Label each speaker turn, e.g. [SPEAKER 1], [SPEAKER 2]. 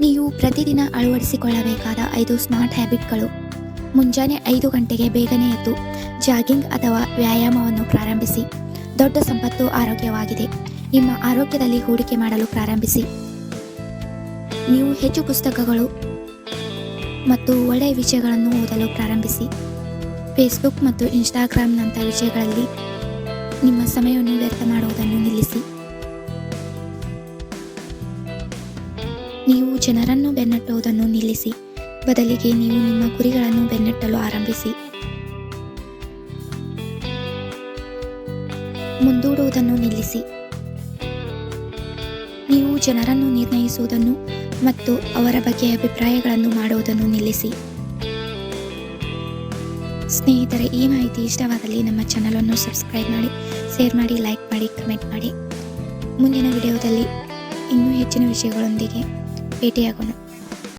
[SPEAKER 1] ನೀವು ಪ್ರತಿದಿನ ಅಳವಡಿಸಿಕೊಳ್ಳಬೇಕಾದ ಐದು ಸ್ಮಾರ್ಟ್ ಹ್ಯಾಬಿಟ್ಗಳು. ಮುಂಜಾನೆ ಐದು ಗಂಟೆಗೆ ಬೇಗನೆ ಎದ್ದು, ಜಾಗಿಂಗ್ ಅಥವಾ ವ್ಯಾಯಾಮವನ್ನು ಪ್ರಾರಂಭಿಸಿ. ದೊಡ್ಡ ಸಂಪತ್ತು ಆರೋಗ್ಯವಾಗಿದೆ. ನಿಮ್ಮ ಆರೋಗ್ಯದಲ್ಲಿ ಹೂಡಿಕೆ ಮಾಡಲು ಪ್ರಾರಂಭಿಸಿ. ನೀವು ಹೆಚ್ಚು ಪುಸ್ತಕಗಳು ಮತ್ತು ಒಳ್ಳೆಯ ವಿಷಯಗಳನ್ನು ಓದಲು ಪ್ರಾರಂಭಿಸಿ. ಫೇಸ್ಬುಕ್ ಮತ್ತು ಇನ್ಸ್ಟಾಗ್ರಾಮ್ನಂಥ ವಿಷಯಗಳಲ್ಲಿ ನಿಮ್ಮ ಸಮಯವನ್ನು ವ್ಯರ್ಥ ಮಾಡುವುದನ್ನು ನೀವು ಜನರನ್ನು ಬೆನ್ನಟ್ಟುವುದನ್ನು ನಿಲ್ಲಿಸಿ. ಬದಲಿಗೆ ನೀವು ನಿಮ್ಮ ಗುರಿಗಳನ್ನು ಬೆನ್ನಟ್ಟಲು ಆರಂಭಿಸಿ. ಮುಂದೂಡುವುದನ್ನು ನಿಲ್ಲಿಸಿ. ನೀವು ಜನರನ್ನು ನಿರ್ಣಯಿಸುವುದನ್ನು ಮತ್ತು ಅವರ ಬಗ್ಗೆ ಅಭಿಪ್ರಾಯಗಳನ್ನು ಮಾಡುವುದನ್ನು ನಿಲ್ಲಿಸಿ. ಸ್ನೇಹಿತರೆ, ಈ ಮಾಹಿತಿ ಇಷ್ಟವಾದಲ್ಲಿ ನಮ್ಮ ಚಾನಲನ್ನು ಸಬ್ಸ್ಕ್ರೈಬ್ ಮಾಡಿ, ಶೇರ್ ಮಾಡಿ, ಲೈಕ್ ಮಾಡಿ, ಕಮೆಂಟ್ ಮಾಡಿ. ಮುಂದಿನ ವಿಡಿಯೋದಲ್ಲಿ ಇನ್ನೂ ಹೆಚ್ಚಿನ ವಿಷಯಗಳೊಂದಿಗೆ এটি এখনও।